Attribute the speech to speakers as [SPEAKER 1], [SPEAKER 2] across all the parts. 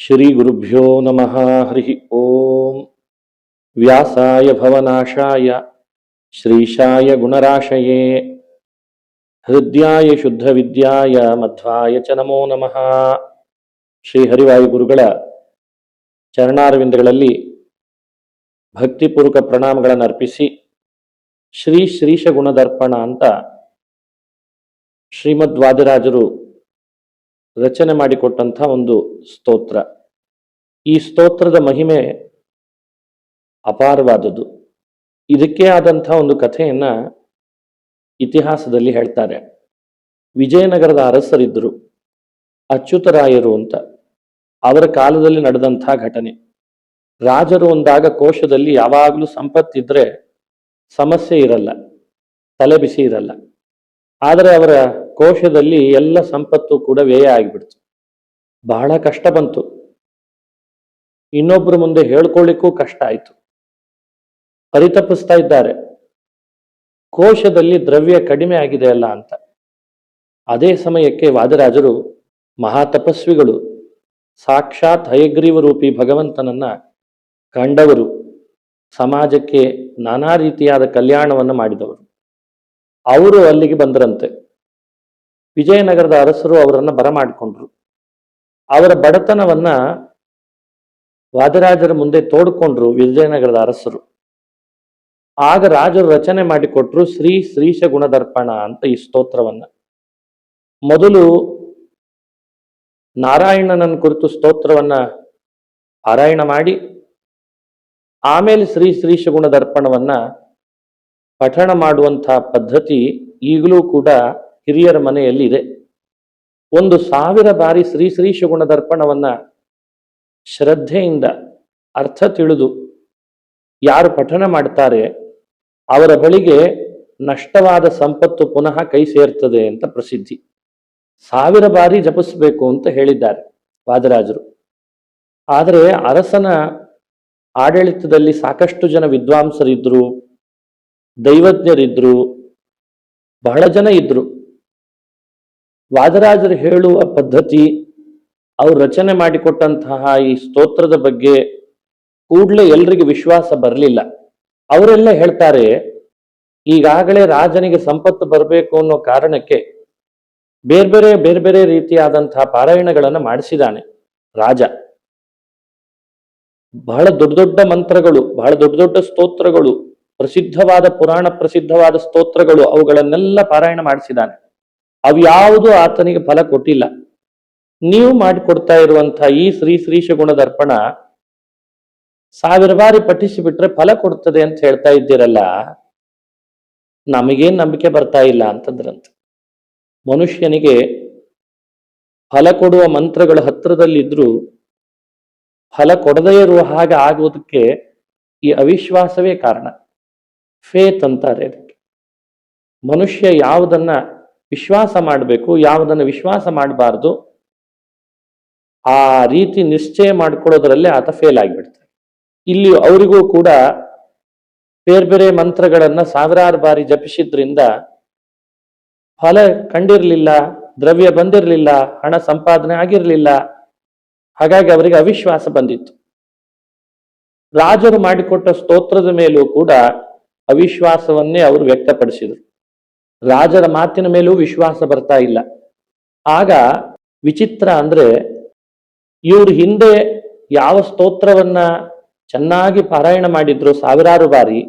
[SPEAKER 1] ಶ್ರೀ ಗುರುಭ್ಯೋ ನಮಃ ಹರಿ ಓಂ ವ್ಯಾಸಾಯ ಭವನಾಶಾಯ ಶ್ರೀಶಾಯ ಗುಣರಾಶಯೇ ಹೃದಯಾಯ ಶುದ್ಧ ವಿದ್ಯಾಯ ಮಧ್ವಾಯ ಚ ನಮೋ ನಮಃ ಶ್ರೀ ಹರಿವಾಯು ಗುರುಗಳ ಚರಣಾರವಿಂದಗಳಲ್ಲಿ ಭಕ್ತಿಪೂರ್ವಕ ಪ್ರಣಾಮಗಳನ್ನು ಅರ್ಪಿಸಿ, ಶ್ರೀ ಶ್ರೀಶ ಗುಣದರ್ಪಣ ಅಂತ ಶ್ರೀಮದ್ವಾದಿರಾಜರು ರಚನೆ ಮಾಡಿಕೊಟ್ಟಂಥ ಒಂದು ಸ್ತೋತ್ರ. ಈ ಸ್ತೋತ್ರದ ಮಹಿಮೆ ಅಪಾರವಾದದ್ದು. ಇದಕ್ಕೆ ಆದಂಥ ಒಂದು ಕಥೆಯನ್ನ ಇತಿಹಾಸದಲ್ಲಿ ಹೇಳ್ತಾರೆ. ವಿಜಯನಗರದ ಅರಸರಿದ್ದರು, ಅಚ್ಯುತರಾಯರು ಅಂತ. ಅವರ ಕಾಲದಲ್ಲಿ ನಡೆದಂಥ ಘಟನೆ. ರಾಜರು ಒಂದಾಗ ಕೋಶದಲ್ಲಿ ಯಾವಾಗಲೂ ಸಂಪತ್ತಿದ್ರೆ ಸಮಸ್ಯೆ ಇರಲ್ಲ ತಲೆ ಬಿಸಿ ಇರಲ್ಲ. ಆದರೆ ಅವರ ಕೋಶದಲ್ಲಿ ಎಲ್ಲ ಸಂಪತ್ತು ಕೂಡ ವ್ಯಯ ಆಗಿಬಿಡ್ತು. ಬಹಳ ಕಷ್ಟ ಬಂತು. ಇನ್ನೊಬ್ಬರ ಮುಂದೆ ಹೇಳ್ಕೊಳ್ಳಿಕ್ಕೂ ಕಷ್ಟ ಆಯ್ತು. ಪರಿತಪಿಸ್ತಾ ಇದ್ದಾರೆ ಕೋಶದಲ್ಲಿ ದ್ರವ್ಯ ಕಡಿಮೆ ಆಗಿದೆ ಅಲ್ಲ ಅಂತ. ಅದೇ ಸಮಯಕ್ಕೆ ವಾದರಾಜರು ಮಹಾತಪಸ್ವಿಗಳು, ಸಾಕ್ಷಾತ್ ಹಯಗ್ರೀವ ರೂಪಿ ಭಗವಂತನನ್ನ ಕಂಡವರು. ಸಮಾಜಕ್ಕೆ ನಾನಾ ರೀತಿಯಾದ ಕಲ್ಯಾಣವನ್ನು ಮಾಡಿದವರು. ಅವರು ಅಲ್ಲಿಗೆ ಬಂದರಂತೆ. ವಿಜಯನಗರದ ಅರಸರು ಅವರನ್ನ ಬರಮಾಡಿಕೊಂಡ್ರು. ಅವರ ಬಡತನವನ್ನ ವಾದರಾಜರ ಮುಂದೆ ತೋಡ್ಕೊಂಡ್ರು ವಿಜಯನಗರದ ಅರಸರು. ಆಗ ರಾಜರು ರಚನೆ ಮಾಡಿಕೊಟ್ರು ಶ್ರೀ ಶ್ರೀಶ ಗುಣದರ್ಪಣ ಅಂತ ಈ ಸ್ತೋತ್ರವನ್ನ. ಮೊದಲು ನಾರಾಯಣನನ್ನು ಕುರಿತು ಸ್ತೋತ್ರವನ್ನ ಪಾರಾಯಣ ಮಾಡಿ, ಆಮೇಲೆ ಶ್ರೀ ಶ್ರೀಶ ಗುಣದರ್ಪಣವನ್ನ ಪಠಣ ಮಾಡುವಂತಹ ಪದ್ಧತಿ ಈಗಲೂ ಕೂಡ ಹಿರಿಯರ ಮನೆಯಲ್ಲಿ ಇದೆ. ಒಂದು ಸಾವಿರ ಬಾರಿ ಶ್ರೀ ಶ್ರೀ ಶುಗುಣ ದರ್ಪಣವನ್ನ ಶ್ರದ್ಧೆಯಿಂದ ಅರ್ಥ ತಿಳಿದು ಯಾರು ಪಠನ ಮಾಡ್ತಾರೆ, ಅವರ ಬಳಿಗೆ ನಷ್ಟವಾದ ಸಂಪತ್ತು ಪುನಃ ಕೈ ಸೇರ್ತದೆ ಅಂತ ಪ್ರಸಿದ್ಧಿ. ಸಾವಿರ ಬಾರಿ ಜಪಿಸಬೇಕು ಅಂತ ಹೇಳಿದ್ದಾರೆ ವಾದರಾಜರು. ಆದರೆ ಅರಸನ ಆಡಳಿತದಲ್ಲಿ ಸಾಕಷ್ಟು ಜನ ವಿದ್ವಾಂಸರಿದ್ರು, ದೈವಜ್ಞರಿದ್ರು, ಬಹಳ ಜನ ಇದ್ರು. ವಾದರಾಜರು ಹೇಳುವ ಪದ್ಧತಿ ಅವ್ರು ರಚನೆ ಮಾಡಿಕೊಟ್ಟಂತಹ ಈ ಸ್ತೋತ್ರದ ಬಗ್ಗೆ ಕೂಡಲೇ ಎಲ್ರಿಗೆ ವಿಶ್ವಾಸ ಬರಲಿಲ್ಲ. ಅವರೆಲ್ಲ ಹೇಳ್ತಾರೆ, ಈಗಾಗಲೇ ರಾಜನಿಗೆ ಸಂಪತ್ತು ಬರಬೇಕು ಅನ್ನೋ ಕಾರಣಕ್ಕೆ ಬೇರೆ ಬೇರೆ ಬೇರೆ ಬೇರೆ ರೀತಿಯಾದಂತಹ ಪಾರಾಯಣಗಳನ್ನು ಮಾಡಿಸಿದಾನೆ ರಾಜ. ಬಹಳ ದೊಡ್ಡ ದೊಡ್ಡ ಮಂತ್ರಗಳು, ಬಹಳ ದೊಡ್ಡ ದೊಡ್ಡ ಸ್ತೋತ್ರಗಳು, ಪ್ರಸಿದ್ಧವಾದ ಪುರಾಣ ಪ್ರಸಿದ್ಧವಾದ ಸ್ತೋತ್ರಗಳು ಅವುಗಳನ್ನೆಲ್ಲ ಪಾರಾಯಣ ಮಾಡಿಸಿದಾನೆ ಅವ್ಯಾವುದು ಆತನಿಗೆ ಫಲ ಕೊಟ್ಟಿಲ್ಲ. ನೀವು ಮಾಡಿಕೊಡ್ತಾ ಇರುವಂತಹ ಈ ಶ್ರೀ ಶ್ರೀಶ ಗುಣದರ್ಪಣ ಸಾವಿರ ಬಾರಿ ಪಠಿಸಿಬಿಟ್ರೆ ಫಲ ಕೊಡ್ತದೆ ಅಂತ ಹೇಳ್ತಾ ಇದ್ದೀರಲ್ಲ, ನಮಗೇನ್ ನಂಬಿಕೆ ಬರ್ತಾ ಇಲ್ಲ ಅಂತಂದ್ರಂತ. ಮನುಷ್ಯನಿಗೆ ಫಲ ಕೊಡುವ ಮಂತ್ರಗಳು ಹತ್ರದಲ್ಲಿದ್ರು ಫಲ ಕೊಡದೇ ಇರುವ ಹಾಗೆ ಆಗುವುದಕ್ಕೆ ಈ ಅವಿಶ್ವಾಸವೇ ಕಾರಣ. ಫೇತ್ ಅಂತಾರೆ ಅದಕ್ಕೆ ಮನುಷ್ಯ ಯಾವುದನ್ನ ವಿಶ್ವಾಸ ಮಾಡಬೇಕು, ಯಾವುದನ್ನ ವಿಶ್ವಾಸ ಮಾಡಬಾರ್ದು, ಆ ರೀತಿ ನಿಶ್ಚಯ ಮಾಡ್ಕೊಳ್ಳೋದ್ರಲ್ಲೇ ಆತ ಫೇಲ್ ಆಗಿಬಿಡ್ತಾರೆ ಇಲ್ಲಿ ಅವರಿಗೂ ಕೂಡ ಬೇರೆ ಬೇರೆ ಮಂತ್ರಗಳನ್ನ ಸಾವಿರಾರು ಬಾರಿ ಜಪಿಸಿದ್ರಿಂದ ಫಲ ಕಂಡಿರಲಿಲ್ಲ, ದ್ರವ್ಯ ಬಂದಿರಲಿಲ್ಲ, ಹಣ ಸಂಪಾದನೆ ಆಗಿರಲಿಲ್ಲ, ಹಾಗಾಗಿ ಅವರಿಗೆ ಅವಿಶ್ವಾಸ ಬಂದಿತ್ತು. ರಾಜರು ಮಾಡಿಕೊಟ್ಟ ಸ್ತೋತ್ರದ ಮೇಲೂ ಕೂಡ ಅವಿಶ್ವಾಸವನ್ನೇ ಅವರು ವ್ಯಕ್ತಪಡಿಸಿದರು. ರಾಜರ ಮಾತಿನ ಮೇಲೂ ವಿಶ್ವಾಸ ಬರ್ತಾ ಇಲ್ಲ. ಆಗ ವಿಚಿತ್ರ ಅಂದ್ರೆ ಇವ್ರ ಹಿಂದೆ ಯಾವ ಸ್ತೋತ್ರವನ್ನ ಚೆನ್ನಾಗಿ ಪಾರಾಯಣ ಮಾಡಿದ್ರು ಸಾವಿರಾರು ಬಾರಿ,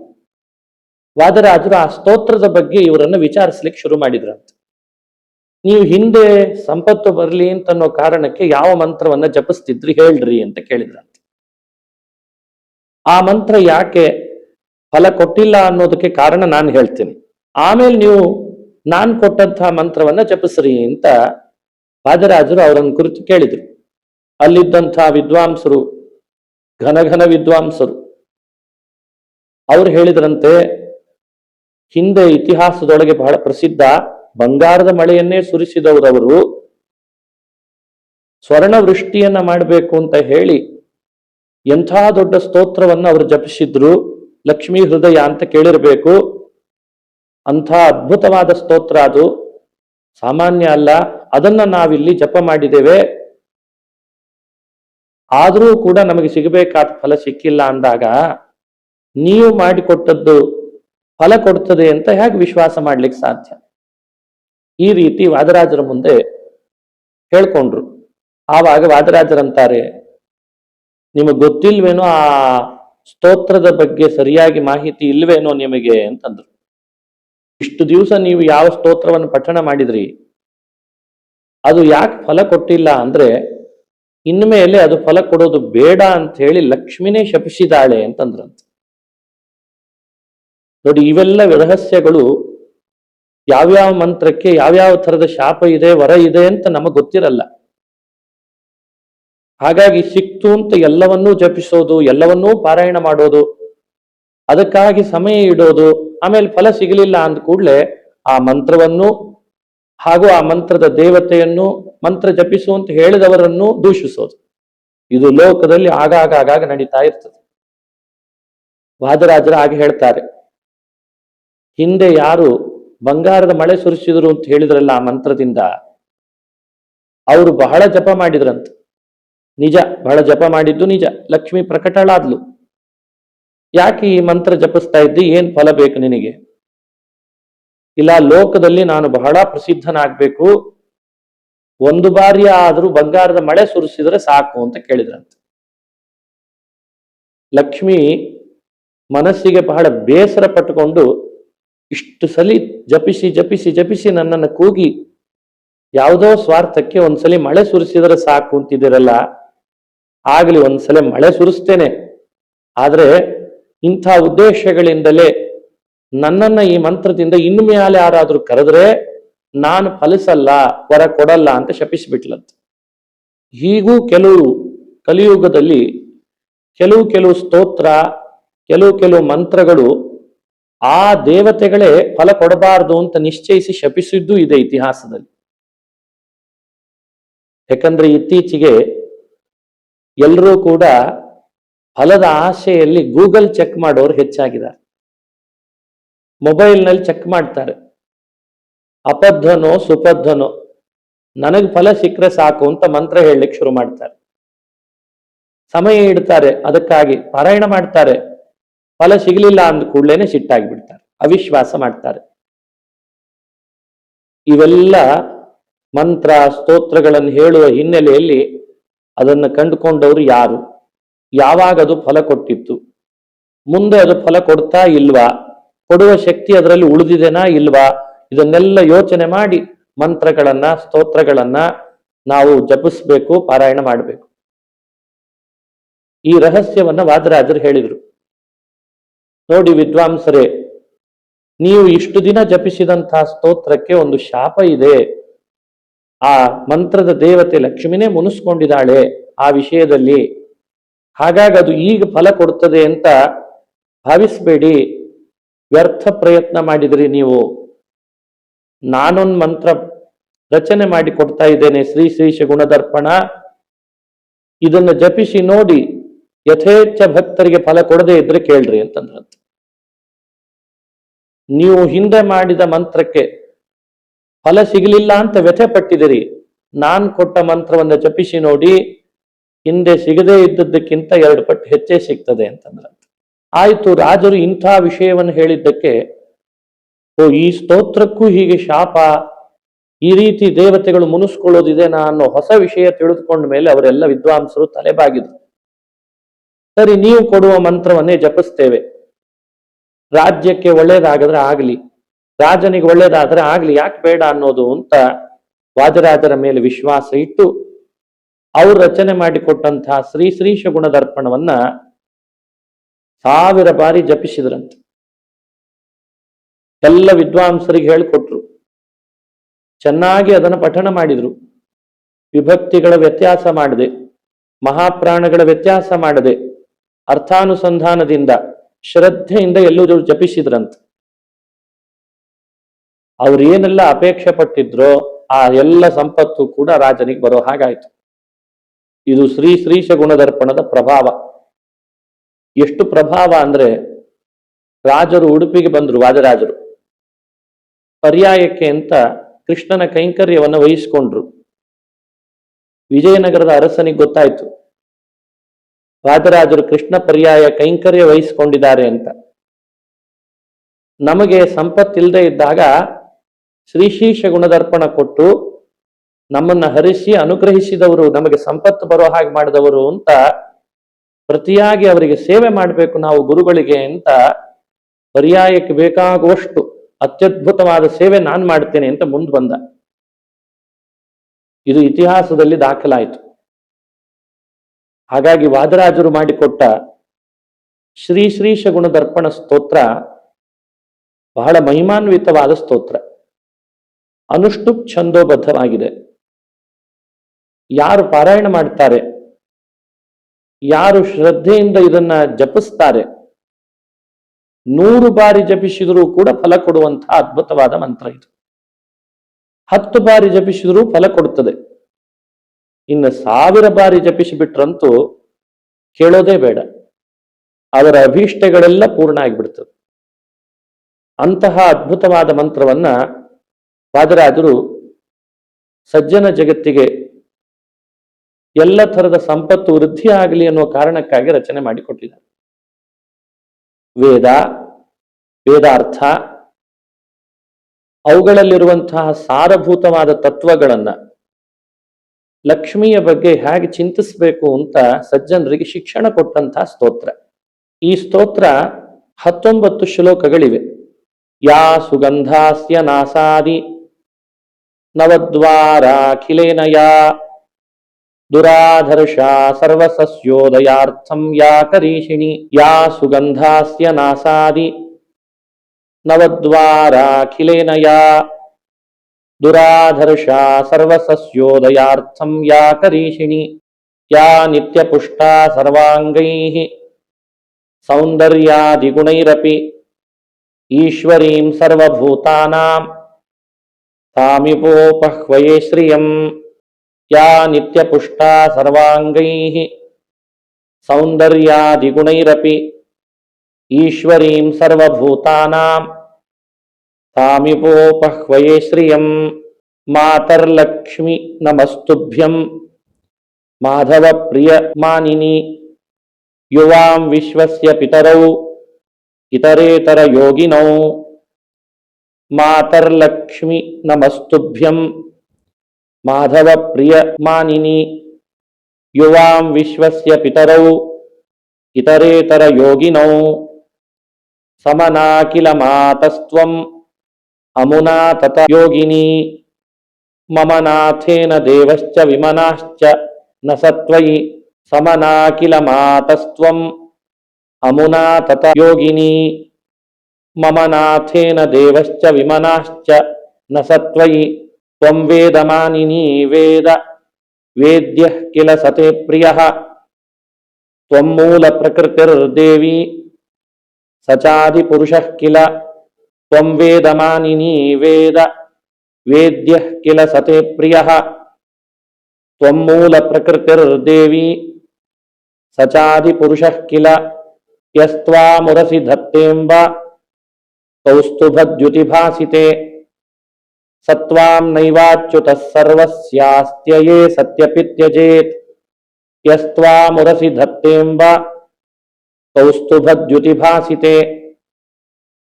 [SPEAKER 1] ವಾದರಾಜರು ಆ ಸ್ತೋತ್ರದ ಬಗ್ಗೆ ಇವರನ್ನು ವಿಚಾರಿಸ್ಲಿಕ್ಕೆ ಶುರು ಮಾಡಿದ್ರಂತೆ. ನೀವು ಹಿಂದೆ ಸಂಪತ್ತು ಬರಲಿ ಅಂತ ಅನ್ನೋ ಕಾರಣಕ್ಕೆ ಯಾವ ಮಂತ್ರವನ್ನ ಜಪಿಸ್ತಿದ್ರಿ ಹೇಳ್ರಿ ಅಂತ ಕೇಳಿದ್ರಂತೆ. ಆ ಮಂತ್ರ ಯಾಕೆ ಫಲ ಕೊಟ್ಟಿಲ್ಲ ಅನ್ನೋದಕ್ಕೆ ಕಾರಣ ನಾನು ಹೇಳ್ತೀನಿ. ಆಮೇಲೆ ನೀವು ನಾನು ಕೊಟ್ಟಂತಹ ಮಂತ್ರವನ್ನ ಜಪಿಸ್ರಿ ಅಂತ ರಾಜರಾಜರು ಅವರನ್ನು ಕುರಿತು ಕೇಳಿದ್ರು. ಅಲ್ಲಿದ್ದಂತಹ ವಿದ್ವಾಂಸರು ಘನಘನ ವಿದ್ವಾಂಸರು, ಅವ್ರು ಹೇಳಿದ್ರಂತೆ, ಹಿಂದೆ ಇತಿಹಾಸದೊಳಗೆ ಬಹಳ ಪ್ರಸಿದ್ಧ ಬಂಗಾರದ ಮಳೆಯನ್ನೇ ಸುರಿಸಿದವರವರು ಸ್ವರ್ಣ ವೃಷ್ಟಿಯನ್ನ ಮಾಡಬೇಕು ಅಂತ ಹೇಳಿ ಎಂಥ ದೊಡ್ಡ ಸ್ತೋತ್ರವನ್ನ ಅವರು ಜಪಿಸಿದ್ರು, ಲಕ್ಷ್ಮೀ ಹೃದಯ ಅಂತ ಕೇಳಿರ್ಬೇಕು ಅಂಥ ಅದ್ಭುತವಾದ ಸ್ತೋತ್ರ ಅದು. ಸಾಮಾನ್ಯ ಅಲ್ಲ. ಅದನ್ನ ನಾವಿಲ್ಲಿ ಜಪ ಮಾಡಿದ್ದೇವೆ. ಆದರೂ ಕೂಡ ನಮಗೆ ಸಿಗಬೇಕಾದ ಫಲ ಸಿಕ್ಕಿಲ್ಲ ಅಂದಾಗ ನೀವು ಮಾಡಿಕೊಟ್ಟದ್ದು ಫಲ ಕೊಡ್ತದೆ ಅಂತ ಹೇಗೆ ವಿಶ್ವಾಸ ಮಾಡ್ಲಿಕ್ಕೆ ಸಾಧ್ಯ? ಈ ರೀತಿ ವಾದರಾಜರ ಮುಂದೆ ಹೇಳ್ಕೊಂಡ್ರು. ಆವಾಗ ವಾದರಾಜರಂತಾರೆ, ನಿಮಗೆ ಗೊತ್ತಿಲ್ವೇನೋ ಆ ಸ್ತೋತ್ರದ ಬಗ್ಗೆ ಸರಿಯಾಗಿ ಮಾಹಿತಿ ಇಲ್ವೇನೋ ನಿಮಗೆ? ಅಂತಂದ್ರು. ಇಷ್ಟು ದಿವಸ ನೀವು ಯಾವ ಸ್ತೋತ್ರವನ್ನು ಪಠಣ ಮಾಡಿದ್ರಿ? ಅದು ಯಾಕೆ ಫಲ ಕೊಟ್ಟಿಲ್ಲ ಅಂದ್ರೆ ಇನ್ಮೇಲೆ ಅದು ಫಲ ಕೊಡೋದು ಬೇಡ ಅಂತ ಹೇಳಿ ಲಕ್ಷ್ಮಿನೇ ಶಪಿಸಿದಾಳೆ ಅಂತಂದ್ರಂತ. ನೋಡಿ, ಇವೆಲ್ಲ ರಹಸ್ಯಗಳು ಯಾವ್ಯಾವ ಮಂತ್ರಕ್ಕೆ ಯಾವ್ಯಾವ ಥರದ ಶಾಪ ಇದೆ, ವರ ಇದೆ ಅಂತ ನಮಗೆ ಗೊತ್ತಿರಲ್ಲ. ಹಾಗಾಗಿ ಸಿಕ್ತು ಅಂತ ಎಲ್ಲವನ್ನೂ ಜಪಿಸೋದು, ಎಲ್ಲವನ್ನೂ ಪಾರಾಯಣ ಮಾಡೋದು, ಅದಕ್ಕಾಗಿ ಸಮಯ ಇಡೋದು ಆಮೇಲೆ ಫಲ ಸಿಗಲಿಲ್ಲ ಅಂದ ಕೂಡಲೇ ಆ ಮಂತ್ರವನ್ನು ಹಾಗೂ ಆ ಮಂತ್ರದ ದೇವತೆಯನ್ನು ಮಂತ್ರ ಜಪಿಸು ಅಂತ ಹೇಳಿದವರನ್ನು ದೂಷಿಸೋದು. ಇದು ಲೋಕದಲ್ಲಿ ಆಗಾಗ ಆಗಾಗ ನಡೀತಾ ಇರ್ತದೆ. ವಾದರಾಜರ ಹಾಗೆ ಹೇಳ್ತಾರೆ. ಹಿಂದೆ ಯಾರು ಬಂಗಾರದ ಮಳೆ ಸುರಿಸಿದ್ರು ಅಂತ ಹೇಳಿದ್ರಲ್ಲ ಆ ಮಂತ್ರದಿಂದ, ಅವರು ಬಹಳ ಜಪ ಮಾಡಿದ್ರಂತ. ನಿಜ, ಬಹಳ ಜಪ ಮಾಡಿದ್ದು ನಿಜ. ಲಕ್ಷ್ಮಿ ಪ್ರಕಟಳಾದ್ಲು. ಯಾಕೆ ಈ ಮಂತ್ರ ಜಪಿಸ್ತಾ ಇದ್ದಿ? ಏನ್ ಫಲ ಬೇಕು ನಿನಗೆ? ಇಲ್ಲ, ಲೋಕದಲ್ಲಿ ನಾನು ಬಹಳ ಪ್ರಸಿದ್ಧನಾಗ್ಬೇಕು. ಒಂದು ಬಾರಿ ಆದರೂ ಬಂಗಾರದ ಮಳೆ ಸುರಿಸಿದ್ರೆ ಸಾಕು ಅಂತ ಕೇಳಿದ್ರಂತೆ. ಲಕ್ಷ್ಮಿ ಮನಸ್ಸಿಗೆ ಬಹಳ ಬೇಸರ ಪಟ್ಟುಕೊಂಡು ಇಷ್ಟು ಸಲಿ ಜಪಿಸಿ ಜಪಿಸಿ ಜಪಿಸಿ ನನ್ನನ್ನು ಕೂಗಿ ಯಾವುದೋ ಸ್ವಾರ್ಥಕ್ಕೆ ಒಂದ್ಸಲಿ ಮಳೆ ಸುರಿಸಿದ್ರೆ ಸಾಕು ಅಂತಿದ್ದೀರಲ್ಲ? ಆಗಲಿ ಒಂದ್ಸಲ ಮಳೆ ಸುರಿಸ್ತೇನೆ. ಆದ್ರೆ ಇಂಥ ಉದ್ದೇಶಗಳಿಂದಲೇ ನನ್ನನ್ನ ಈ ಮಂತ್ರದಿಂದ ಇನ್ನು ಮೇಲೆ ಯಾರಾದ್ರೂ ಕರೆದ್ರೆ ನಾನು ಫಲಿಸಲ್ಲ, ವರ ಕೊಡಲ್ಲ ಅಂತ ಶಪಿಸಿಬಿಟ್ಲಂತೆ. ಹೀಗೂ ಕೆಲವು ಕಲಿಯುಗದಲ್ಲಿ ಕೆಲವು ಕೆಲವು ಸ್ತೋತ್ರ, ಕೆಲವು ಕೆಲವು ಮಂತ್ರಗಳು ಆ ದೇವತೆಗಳೇ ಫಲ ಕೊಡಬಾರದು ಅಂತ ನಿಶ್ಚಯಿಸಿ ಶಪಿಸಿದ್ದು ಇದೆ ಇತಿಹಾಸದಲ್ಲಿ. ಯಾಕಂದ್ರೆ ಇತ್ತೀಚೆಗೆ ಎಲ್ಲರೂ ಕೂಡ ಫಲದ ಆಸೆಯಲ್ಲಿ ಗೂಗಲ್ ಚೆಕ್ ಮಾಡೋರು ಹೆಚ್ಚಾಗಿದ್ದಾರೆ. ಮೊಬೈಲ್ನಲ್ಲಿ ಚೆಕ್ ಮಾಡ್ತಾರೆ. ಅಪಧ್ವನೋ ಸುಪಧ್ವನೋ, ನನಗೆ ಫಲ ಸಿಕ್ಕರೆ ಸಾಕು ಅಂತ ಮಂತ್ರ ಹೇಳಲಿಕ್ಕೆ ಶುರು ಮಾಡ್ತಾರೆ. ಸಮಯ ಇಡ್ತಾರೆ, ಅದಕ್ಕಾಗಿ ಪಾರಾಯಣ ಮಾಡ್ತಾರೆ. ಫಲ ಸಿಗಲಿಲ್ಲ ಅಂದ ಕೂಡಲೇನೆ ಸಿಟ್ಟಾಗಿ ಬಿಡ್ತಾರೆ ಅವಿಶ್ವಾಸ ಮಾಡ್ತಾರೆ. ಇವೆಲ್ಲ ಮಂತ್ರ, ಸ್ತೋತ್ರಗಳನ್ನು ಹೇಳುವ ಹಿನ್ನೆಲೆಯಲ್ಲಿ ಅದನ್ನು ಕಂಡುಕೊಂಡವರು ಯಾರು? ಯಾವಾಗ ಅದು ಫಲ ಕೊಟ್ಟಿತ್ತು? ಮುಂದೆ ಅದು ಫಲ ಕೊಡ್ತಾ ಇಲ್ವಾ? ಕೊಡುವ ಶಕ್ತಿ ಅದರಲ್ಲಿ ಉಳಿದಿದೆನಾ ಇಲ್ವಾ? ಇದನ್ನೆಲ್ಲ ಯೋಚನೆ ಮಾಡಿ ಮಂತ್ರಗಳನ್ನ, ಸ್ತೋತ್ರಗಳನ್ನ ನಾವು ಜಪಿಸ್ಬೇಕು, ಪಾರಾಯಣ ಮಾಡಬೇಕು. ಈ ರಹಸ್ಯವನ್ನ ವಾದರಾಜರು ಹೇಳಿದರು. ನೋಡಿ ವಿದ್ವಾಂಸರೇ, ನೀವು ಇಷ್ಟು ದಿನ ಜಪಿಸಿದಂತಹ ಸ್ತೋತ್ರಕ್ಕೆ ಒಂದು ಶಾಪ ಇದೆ. ಆ ಮಂತ್ರದ ದೇವತೆ ಲಕ್ಷ್ಮಿನೇ ಮುನಿಸ್ಕೊಂಡಿದ್ದಾಳೆ ಆ ವಿಷಯದಲ್ಲಿ. ಹಾಗಾಗಿ ಅದು ಈಗ ಫಲ ಕೊಡ್ತದೆ ಅಂತ ಭಾವಿಸ್ಬೇಡಿ. ವ್ಯರ್ಥ ಪ್ರಯತ್ನ ಮಾಡಿದ್ರಿ ನೀವು. ನಾನೊಂದು ಮಂತ್ರ ರಚನೆ ಮಾಡಿ ಕೊಡ್ತಾ ಇದ್ದೇನೆ. ಶ್ರೀ ಶ್ರೀಶ ಗುಣದರ್ಪಣ. ಇದನ್ನು ಜಪಿಸಿ ನೋಡಿ ಯಥೇಚ್ಛ ಭಕ್ತರಿಗೆ ಫಲ ಕೊಡದೇ ಇದ್ರೆ ಕೇಳ್ರಿ ಅಂತಂದ್ರೆ ನೀವು ಹಿಂದೆ ಮಾಡಿದ ಮಂತ್ರಕ್ಕೆ ಫಲ ಸಿಗಲಿಲ್ಲ ಅಂತ ವ್ಯಥೆ ಪಟ್ಟಿದಿರಿ ನಾನ್ ಕೊಟ್ಟ ಮಂತ್ರವನ್ನ ಜಪಿಸಿ ನೋಡಿ ಹಿಂದೆ ಸಿಗದೇ ಇದ್ದದ್ದಕ್ಕಿಂತ ಎರಡು ಪಟ್ಟು ಹೆಚ್ಚೇ ಸಿಗ್ತದೆ ಅಂತಂದ್ರಂತೆ ಆಯ್ತು, ರಾಜರು ಇಂಥ ವಿಷಯವನ್ನು ಹೇಳಿದ್ದಕ್ಕೆ, ಓ, ಈ ಸ್ತೋತ್ರಕ್ಕೂ ಹೀಗೆ ಶಾಪ, ಈ ರೀತಿ ದೇವತೆಗಳು ಮುನಿಸ್ಕೊಳ್ಳೋದಿದೆ ಅನ್ನೋ ಹೊಸ ವಿಷಯ ತಿಳಿದುಕೊಂಡ ಮೇಲೆ ಅವರೆಲ್ಲ ವಿದ್ವಾಂಸರು ತಲೆಬಾಗಿದ್ರು. ಸರಿ, ನೀವು ಕೊಡುವ ಮಂತ್ರವನ್ನೇ ಜಪಿಸ್ತೇವೆ. ರಾಜ್ಯಕ್ಕೆ ಒಳ್ಳೇದಾಗದ್ರೆ ಆಗ್ಲಿ, ರಾಜನಿಗೆ ಒಳ್ಳೇದಾದ್ರೆ ಆಗ್ಲಿ, ಯಾಕೆ ಬೇಡ ಅನ್ನೋದು ಅಂತ ವಾಜರಾಜರ ಮೇಲೆ ವಿಶ್ವಾಸ ಇಟ್ಟು ಅವ್ರು ರಚನೆ ಮಾಡಿಕೊಟ್ಟಂತಹ ಶ್ರೀ ಶ್ರೀಶ ಗುಣದರ್ಪಣವನ್ನ ಸಾವಿರ ಬಾರಿ ಜಪಿಸಿದ್ರಂತೆ. ಎಲ್ಲ ವಿದ್ವಾಂಸರಿಗೆ ಹೇಳಿಕೊಟ್ರು. ಚೆನ್ನಾಗಿ ಅದನ್ನು ಪಠಣ ಮಾಡಿದ್ರು. ವಿಭಕ್ತಿಗಳ ವ್ಯತ್ಯಾಸ ಮಾಡದೆ, ಮಹಾಪ್ರಾಣಗಳ ವ್ಯತ್ಯಾಸ ಮಾಡದೆ, ಅರ್ಥಾನುಸಂಧಾನದಿಂದ, ಶ್ರದ್ಧೆಯಿಂದ ಎಲ್ಲರೂ ಜಪಿಸಿದ್ರಂತೆ. ಅವ್ರು ಏನೆಲ್ಲ ಅಪೇಕ್ಷೆ ಪಟ್ಟಿದ್ರೋ, ಆ ಎಲ್ಲ ಸಂಪತ್ತು ಕೂಡ ರಾಜನಿಗೆ ಬರೋ ಹಾಗಾಯ್ತು. ಇದು ಶ್ರೀ ಶ್ರೀಶ ಗುಣದರ್ಪಣದ ಪ್ರಭಾವ. ಎಷ್ಟು ಪ್ರಭಾವ ಅಂದ್ರೆ ರಾಜರು ಉಡುಪಿಗೆ ಬಂದರು ವಾದರಾಜರು ಪರ್ಯಾಯಕ್ಕೆ ಅಂತ ಕೃಷ್ಣನ ಕೈಂಕರ್ಯವನ್ನು ವಹಿಸಿಕೊಂಡ್ರು. ವಿಜಯನಗರದ ಅರಸನಿಗೆ ಗೊತ್ತಾಯ್ತು. ವಾದರಾಜರು ಕೃಷ್ಣ ಪರ್ಯಾಯ ಕೈಂಕರ್ಯ ವಹಿಸಿಕೊಂಡಿದ್ದಾರೆ ಅಂತ. ನಮಗೆ ಸಂಪತ್ತಿಲ್ಲದೆ ಇದ್ದಾಗ ಶ್ರೀಶೀಶ ಗುಣದರ್ಪಣ ಕೊಟ್ಟು ನಮ್ಮನ್ನ ಹರಿಸಿ ಅನುಗ್ರಹಿಸಿದವರು, ನಮಗೆ ಸಂಪತ್ತು ಬರೋ ಹಾಗೆ ಮಾಡಿದವರು ಅಂತ ಪ್ರತಿಯಾಗಿ ಅವರಿಗೆ ಸೇವೆ ಮಾಡಬೇಕು ನಾವು ಗುರುಗಳಿಗೆ ಅಂತ ಪರ್ಯಾಯಕ್ಕೆ ಬೇಕಾಗುವಷ್ಟು ಅತ್ಯದ್ಭುತವಾದ ಸೇವೆ ನಾನು ಮಾಡ್ತೇನೆ ಅಂತ ಮುಂದೆ ಬಂದ. ಇದು ಇತಿಹಾಸದಲ್ಲಿ ದಾಖಲಾಯಿತು. ಹಾಗಾಗಿ ವಾದರಾಜರು ಮಾಡಿಕೊಟ್ಟ ಶ್ರೀ ಶ್ರೀಶ ಗುಣದರ್ಪಣ ಸ್ತೋತ್ರ ಬಹಳ ಮಹಿಮಾನ್ವಿತವಾದ ಸ್ತೋತ್ರ. ಅನುಷ್ಠುಪ್ ಛಂದೋಬದ್ಧವಾಗಿದೆ. ಯಾರು ಪಾರಾಯಣ ಮಾಡ್ತಾರೆ ಯಾರು ಶ್ರದ್ಧೆಯಿಂದ ಇದನ್ನ ಜಪಿಸ್ತಾರೆ? ನೂರು ಬಾರಿ ಜಪಿಸಿದರೂ ಕೂಡ ಫಲ ಕೊಡುವಂತಹ ಅದ್ಭುತವಾದ ಮಂತ್ರ ಇದು. ಹತ್ತು ಬಾರಿ ಜಪಿಸಿದರೂ ಫಲ ಕೊಡುತ್ತದೆ ಇನ್ನು ಸಾವಿರ ಬಾರಿ ಜಪಿಸಿಬಿಟ್ರಂತೂ ಕೇಳೋದೇ ಬೇಡ. ಅದರ ಅಭೀಷ್ಟಗಳೆಲ್ಲ ಪೂರ್ಣ ಆಗಿಬಿಡ್ತದೆ. ಅಂತಹ ಅದ್ಭುತವಾದ ಮಂತ್ರವನ್ನ ವಾದರಾಜರು ಸಜ್ಜನ ಜಗತ್ತಿಗೆ ಎಲ್ಲ ತರದ ಸಂಪತ್ತು ವೃದ್ಧಿ ಆಗಲಿ ಅನ್ನುವ ಕಾರಣಕ್ಕಾಗಿ ರಚನೆ ಮಾಡಿಕೊಟ್ಟಿದ್ದಾರೆ. ವೇದ, ವೇದಾರ್ಥ, ಅವುಗಳಲ್ಲಿರುವಂತಹ ಸಾರಭೂತವಾದ ತತ್ವಗಳನ್ನ ಲಕ್ಷ್ಮಿಯ ಬಗ್ಗೆ ಹೇಗೆ ಚಿಂತಿಸಬೇಕು ಅಂತ ಸಜ್ಜನರಿಗೆ ಶಿಕ್ಷಣ ಕೊಟ್ಟಂತಹ ಸ್ತೋತ್ರ. ಈ ಸ್ತೋತ್ರ ಹತ್ತೊಂಬತ್ತು ಶ್ಲೋಕಗಳಿವೆ. ಯಾ ಸುಗಂಧಾಸ್ಯ ನಾಸಾದಿ ನವದ್ವಾರಾಖಿಲೇನ ಯಾ దురాధర్షా సర్వసస్యోదయార్థం యా కరీషిణి యా సుగంధాస్య నాసాది నవద్వారాఖిలేన యా దురాధర్షా సర్వసస్యోదయార్థం యా కరీషిణి యా నిత్యపుష్టా సర్వాంగై సౌందర్యాదిగుణైరపి ఈశ్వరీం సర్వభూతానాం తామిపోపహ్వయే శ్రియం యా నిత్యపుష్టా సర్వాంగై సౌందర్యాదిగుణైరపి ఈశ్వరీం సర్వభూతానాం తామిపోపహ్వయే శ్రియం మాతర్లక్ష్మి నమస్తుభ్యం మాధవ ప్రియ మానిని యువాం విశ్వస్య పితరౌ ఇతరేతర యోగినౌ మాతర్లక్ష్మి నమస్తుభ్యం మాధవ ప్రియమానిని యువాం విశ్వస్య పితరౌ ఇతరేతర యోగినౌ సమనాకిల మాతస్త్వం అమునా తత యోగిని మమ నాథేన దేవశ్చ విమనాశ్చ నసత్వయి సమనాకిల మాతస్త్వం అమునా తత యోగిని మమ నాథేన దేవశ్చ విమనాశ్చ నసత్వయి ವಿಮನಾಶ್ಚ ವೇದ ಮಾನಿನಿ ತ್ವಂ ವೇದ ವೇದ್ಯ ಕಿಲ ಸತೆ ಪ್ರಿಯ. ತ್ವಂ ಮೂಲ ಪ್ರಕೃತಿರ್ದೇವಿ ಸಚಾದಿಪುರುಷಃ ಕಿಲ. ತ್ವಂ ವೇದಮಾನಿನಿ ವೇದ ವೇದ್ಯ ಕಿಲ ಸತೆ ಪ್ರಿಯ. ತ್ವಂ ಮೂಲ ಪ್ರಕೃತಿರ್ದೇವಿ ಸಚಾದಿಪುರುಷಃ ಕಿಲ. ಯಸ್ತ್ವಾಮುರಸಿ ಧತ್ತೆಂಬ ಕೌಸ್ತುಭದ್ಯುತಿಭಾಸಿತೆ सत्वाम नैवाच्युत सर्वस्यास्त्यये सत्यपि सत्यपित्यजेत यस्वामुदसि धत्तेम्ब कौस्तुभद्युतिभासिते।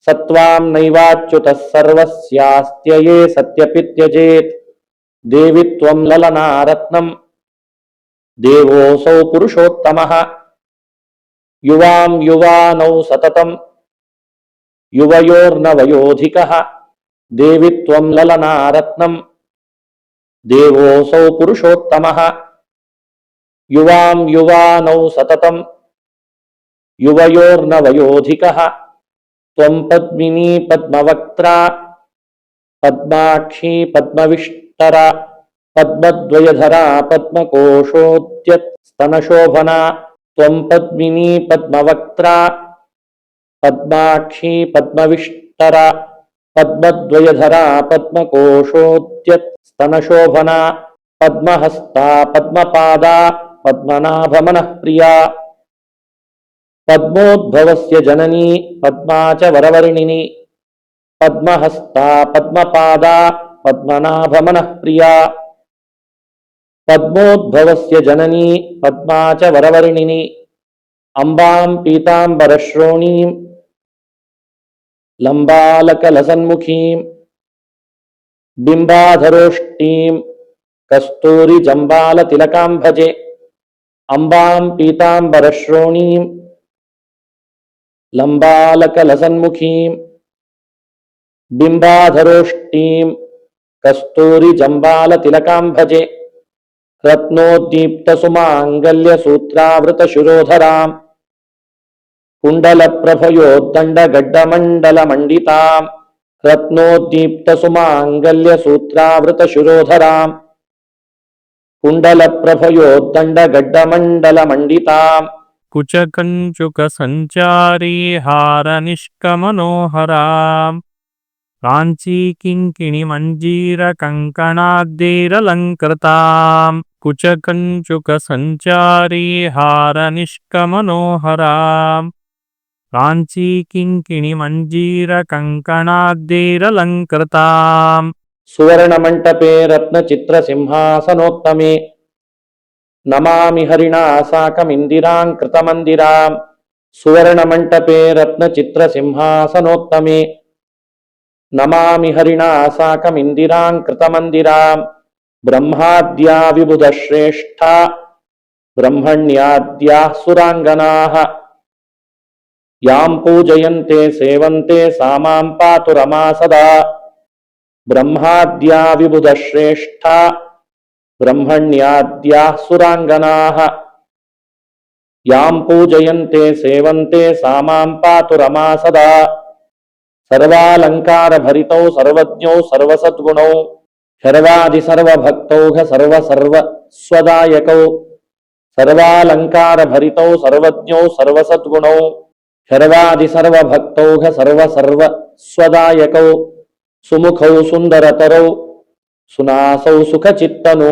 [SPEAKER 1] सत्वाम नैवाच्युत सर्वस्यास्त्यये सत्यपित्यजेत। देवी त्वं ललनारत्नम्, देवोऽसौ पुरुषोत्तमः। युवां युवानौ सततम्, युवयोर्नवयोधिकः। దేవి త్వం లలనారత్నం. దేవోసౌ పురుషోత్తమ. యువాం యువానౌ సతతం. యువయోర్నవయోధిక. త్వం పద్మిని పద్మవక్త్ర. పద్మాక్షి పద్మవిష్టర. పద్మద్వయధర పద్మకోశోద్యస్తనశోభన. త్వం పద్మిని పద్మవక్త్ర. పద్మాక్షి పద్మవిష్టర. పద్మద్వయధరా పద్మకోశోద్యస్తనశోభన పద్మహస్త పద్మపాద పద్మనాభమన ప్రియా. పద్మోద్భవస్య జననీ పద్మాచ వరవరిణిని పద్మహస్త పద్మపాద పద్మనాభమన ప్రియా. పద్మోద్భవస్య జననీ పద్మాచ వరవరిణిని అంబాం పీతాంబరశ్రోణీం లంబాలకలసన్ముఖీం బింబాధరోష్టీం కస్తూరి జంబాల తిలకాం భజే అంబాం పీతాంబరశ్రోణీం లంబాలకలసన్ముఖీం బింబాధరోష్టీం కస్తూరి జంబాల తిలకాం భజే कुण्डलप्रभयोत्तण्डगड्डमण्डलमण्डिताम् रत्नोद्दीप्तसुमाङ्गल्यसूत्रावृतशिरोधराम् कुण्डलप्रभयोत्तण्डगड्डमण्डलमण्डिताम्
[SPEAKER 2] कुचकञ्चुकसञ्चारी हारनिष्कमनोहराम् काञ्चीकिङ्किणिमञ्जीरकङ्कणाद्यैरलङ्कृताम् कुचकञ्चुकसञ्चारी हारनिष्कमनोहराम्
[SPEAKER 1] కాంచీకింకిణి మంజీర కంకణాద్దేరలంకృతాం సువర్ణమంటపే రత్నచిత్రసింహాసనోత్తమే నమామి హరిణా సాకమిందిరాం కృతమందిరాం. సువర్ణమంటపే రత్నచిత్రసింహాసనోత్తమే నమామి హరిణా సాకమిందిరాం కృతమందిరాం. బ్రహ్మాద్యా విబుధశ్రేష్ఠ బ్రహ్మణ్యాద్యాసురాంగనా. యాం పూజయంతే సేవంతే సామాం పాతు రమా సదా. బ్రహ్మాద్యా విబుధశ్రేష్ఠ బ్రహ్మణ్యాద్యా సురాంగనా. యాం పూజయంతే సేవంతే సామాం పాతు రమా సదా. సర్వాలంకారభరితౌ సర్వజ్ఞౌ సర్వసద్గుణౌ శర్వాది సర్వభక్తౌఘ సర్వ సర్వ స్వదాయకౌ. సర్వాలంకారభరితౌ సర్వజ్ఞౌ సర్వసద్గుణౌ. శరదాది సర్వభక్తౌఘ సర్వ స్వదాయకౌ సుముఖౌ సుందరతరౌ సునాసౌ సుఖచిత్తను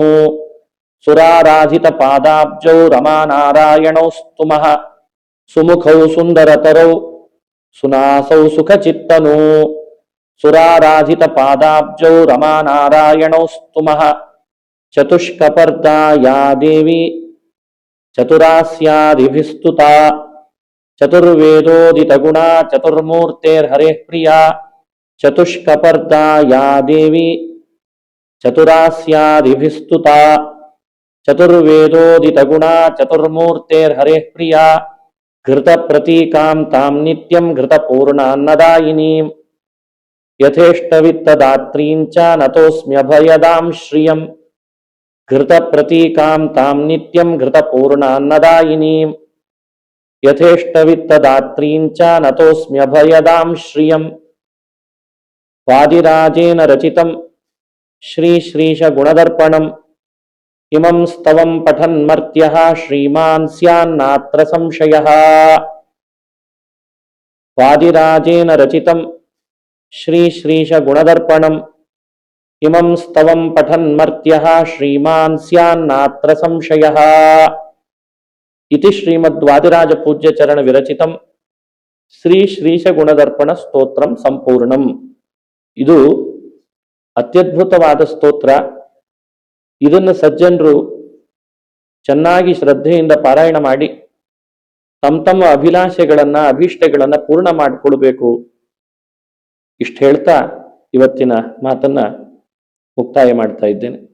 [SPEAKER 1] సురారాధిత పాదాబ్జౌ రమానారాయణౌ రమానారాయణౌస్తుమ సుముఖౌ సుందరతరౌ సునాసౌ సుఖచిత్తను సురారాధిత పాదాబ్జౌ రమానారాయణౌ రమానారాయణౌస్తుమ చతుష్కపర్దాయా దేవి చతురాస్యాదిభిస్తుతా చతుర్వేదోదితగుణ చతుర్మూర్తేర్హరే ప్రియా చతుష్కపర్దా యా దేవి చతురాస్యాదిభిస్తుత చతుర్వేదోదితగుణ చతుర్మూర్తేర్హరే ప్రియా ఘృతప్రతీకాం తాం నిత్యం ఘృతపూర్ణాన్నదాయినీం యథేష్టవిత్తదాత్రీంచ నతోస్మ్యభయదాం శ్రియం ఘృతప్రతీకాం తాం నిత్యం ఘృతపూర్ణాన్నదాయినీం యథేష్టవిత్తదాత్రీంచ నతోస్మ్యభయదాం శ్రియం వాదిరాజేన రచితం శ్రీశ్రీషగుణదర్పణం ఇమం స్తవం పఠన్మర్త్య శ్రీమాన్ స్యాన్నాత్ర సంశయ వాదిరాజేన రచితం శ్రీశ్రీషగుణదర్పణం ఇమం స్తవం పఠన్మర్త్య శ్రీమాన్ స్యాన్నాత్ర సంశయ ಇತಿ ಶ್ರೀಮದ್ವಾದಿರಾಜ ಪೂಜ್ಯ ಚರಣ ವಿರಚಿತಂ ಶ್ರೀ ಶ್ರೀಶ ಗುಣದರ್ಪಣ ಸ್ತೋತ್ರಂ ಸಂಪೂರ್ಣಂ ಇದು ಅತ್ಯದ್ಭುತವಾದ ಸ್ತೋತ್ರ. ಇದನ್ನು ಸಜ್ಜನರು ಚೆನ್ನಾಗಿ ಶ್ರದ್ಧೆಯಿಂದ ಪಾರಾಯಣ ಮಾಡಿ, ತಮ್ಮ ತಮ್ಮ ಅಭಿಲಾಷೆಗಳನ್ನ, ಅಭೀಷ್ಟಗಳನ್ನ ಪೂರ್ಣ ಮಾಡಿಕೊಳ್ಬೇಕು. ಇಷ್ಟು ಹೇಳ್ತಾ ಇವತ್ತಿನ ಮಾತನ್ನ ಮುಕ್ತಾಯ ಮಾಡ್ತಾ ಇದ್ದೇನೆ.